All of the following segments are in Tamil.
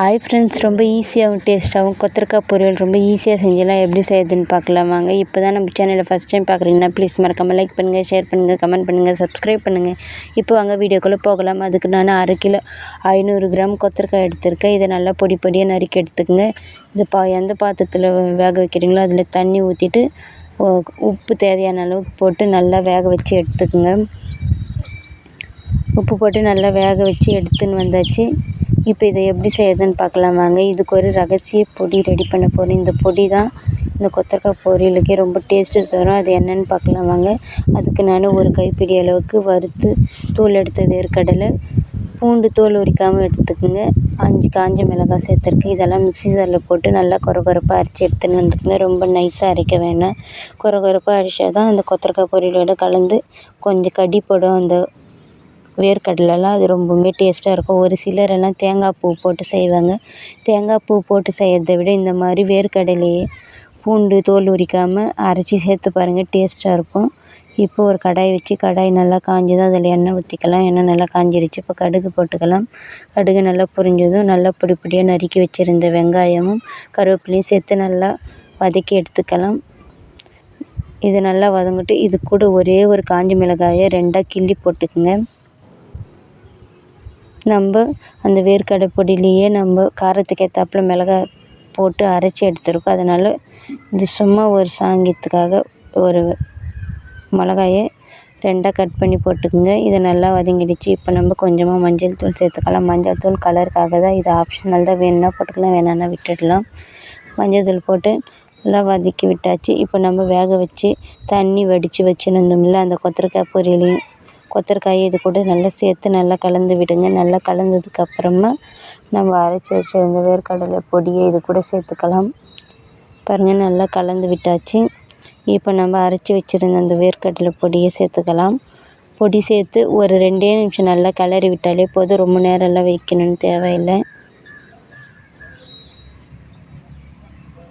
ஹாய் ஃப்ரெண்ட்ஸ் ரொம்ப ஈஸியாகவும் டேஸ்ட்டாகவும் கொத்தரக்காய் பொரியல் ரொம்ப ஈஸியாக செஞ்சலாம். எப்படி செய்யுதுன்னு பார்க்கலாம். வாங்க இப்போ தான் நம்ம சேனலில் ஃபஸ்ட் டைம் பார்க்குறீங்கன்னா ப்ளீஸ் மறக்காமல் லைக் பண்ணுங்கள் ஷேர் பண்ணுங்கள் கமெண்ட் பண்ணுங்கள் சப்ஸ்கிரைப் பண்ணுங்கள் இப்போ வாங்க வீடியோக்குள்ளே போகலாம். அதுக்கு நான் அரை கிலோ ஐநூறு கிராம் கொத்தரக்காய் எடுத்திருக்கேன். இதை நல்லா பொடி பொடியாக நறுக்கி எடுத்துக்கோங்க. இது பா எந்த பாத்திரத்தில் வேக வைக்கிறீங்களோ அதில் தண்ணி ஊற்றிட்டு உப்பு தேவையான அளவுக்கு போட்டு நல்லா வேக வச்சு எடுத்துக்கோங்க. உப்பு போட்டு நல்லா வேக வச்சு எடுத்துன்னு வந்தாச்சு. இப்போ இதை எப்படி செய்யறதுன்னு பார்க்கலாம் வாங்க. இதுக்கு ஒரு ரகசிய பொடி ரெடி பண்ண போகிறேன் இந்த பொடி தான் இந்த கொத்தரக்காய் பொரியலுக்கே ரொம்ப டேஸ்ட்டு தரும். அது என்னென்னு பார்க்கலாம் வாங்க. அதுக்கு நான் ஒரு கைப்பிடி அளவுக்கு வறுத்து தூள் எடுத்த வேர்க்கடலை பூண்டு தோல் உரிக்காமல் எடுத்துக்கோங்க. அஞ்சு காஞ்ச மிளகாய் சேர்த்துருக்கு இதெல்லாம் மிக்ஸி ஜாரில் போட்டு நல்லா கொர கொரப்பாக அரைச்சி எடுத்துன்னு வந்துக்குங்க ரொம்ப நைஸாக அரைக்க வேணாம். கொர கொரப்பாக அரைச்சா தான் அந்த கொத்தரக்காய் பொரியலோட கலந்து கொஞ்சம் கடிப்படும். அந்த வேர்க்கடலைலாம் அது ரொம்பவுமே டேஸ்ட்டாக இருக்கும். ஒரு சிலர் எல்லாம் தேங்காய் பூ போட்டு செய்வாங்க. தேங்காய் பூ போட்டு செய்கிறத விட இந்த மாதிரி வேர்க்கடலையே பூண்டு தோல் உரிக்காமல் அரைச்சி சேர்த்து பாருங்கள் டேஸ்ட்டாக இருக்கும். இப்போ ஒரு கடாய் வச்சு கடாய் நல்லா காஞ்சதும் அதில் எண்ணெய் ஊற்றிக்கலாம் எண்ணெய் நல்லா காஞ்சிடுச்சு இப்போ கடுகு போட்டுக்கலாம். கடுகு நல்லா பொரிஞ்சதும் நல்லா பொடி பொடியாக நறுக்கி வச்சுருந்த வெங்காயமும் கருவேப்பிலையும் சேர்த்து நல்லா வதக்கி எடுத்துக்கலாம். இது நல்லா வதங்கிட்டு இது கூட ஒரே ஒரு காஞ்ச மிளகாயை ரெண்டாக கிள்ளி போட்டுக்குங்க. நம்ம அந்த வேர்க்கடலை பொடியிலேயே நம்ம காரத்துக்கு ஏற்றாப்புல மிளகாய் போட்டு அரைச்சி எடுத்துருக்கோம். அதனால் இது சும்மா ஒரு சாங்கியத்துக்காக ஒரு மிளகாயை ரெண்டாக கட் பண்ணி போட்டுக்கோங்க. இது நல்லா வதங்கிடுச்சு. இப்போ நம்ம கொஞ்சமாக மஞ்சள் தூள் சேர்த்துக்கலாம். மஞ்சள் தூள் கலருக்காக தான் இது ஆப்ஷனல் தான். வேணும்னா போட்டுக்கலாம் வேணான்னா விட்டுடலாம். மஞ்சள் தூள் போட்டு நல்லா வதக்கி விட்டாச்சு. இப்போ நம்ம வேக வச்சு தண்ணி வடித்து வச்சுருந்தோம்ல அந்த கொத்தரக்காய் பொரியலையும் கொத்தரக்காயை இது கூட நல்லா சேர்த்து நல்லா கலந்து விடுங்க. நல்லா கலந்ததுக்கப்புறமா நம்ம அரைச்சி வச்சிருந்த வேர்க்கடலை பொடியை இது கூட சேர்த்துக்கலாம். பாருங்கள் நல்லா கலந்து விட்டாச்சு. இப்போ நம்ம அரைச்சி வச்சுருந்த அந்த வேர்க்கடலை பொடியை சேர்த்துக்கலாம். பொடி சேர்த்து ஒரு ரெண்டே நிமிஷம் நல்லா கிளறி விட்டாலே போதும். ரொம்ப நேரம்லாம் வைக்கணும்னு தேவையில்லை.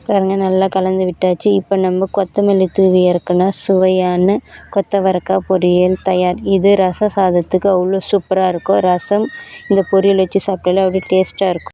பாருங்கள் நல்லா கலந்து விட்டாச்சு. இப்போ நம்ம கொத்தமல்லி தூவி இறக்குனா சுவையான கொத்தவரக்காய் பொரியல் தயார். இது ரச சாதத்துக்கு அவ்வளோ சூப்பராக இருக்கும். ரசம் இந்த பொரியல் வச்சு சாப்பிட்டாலே அப்படியே டேஸ்ட்டாக இருக்கும்.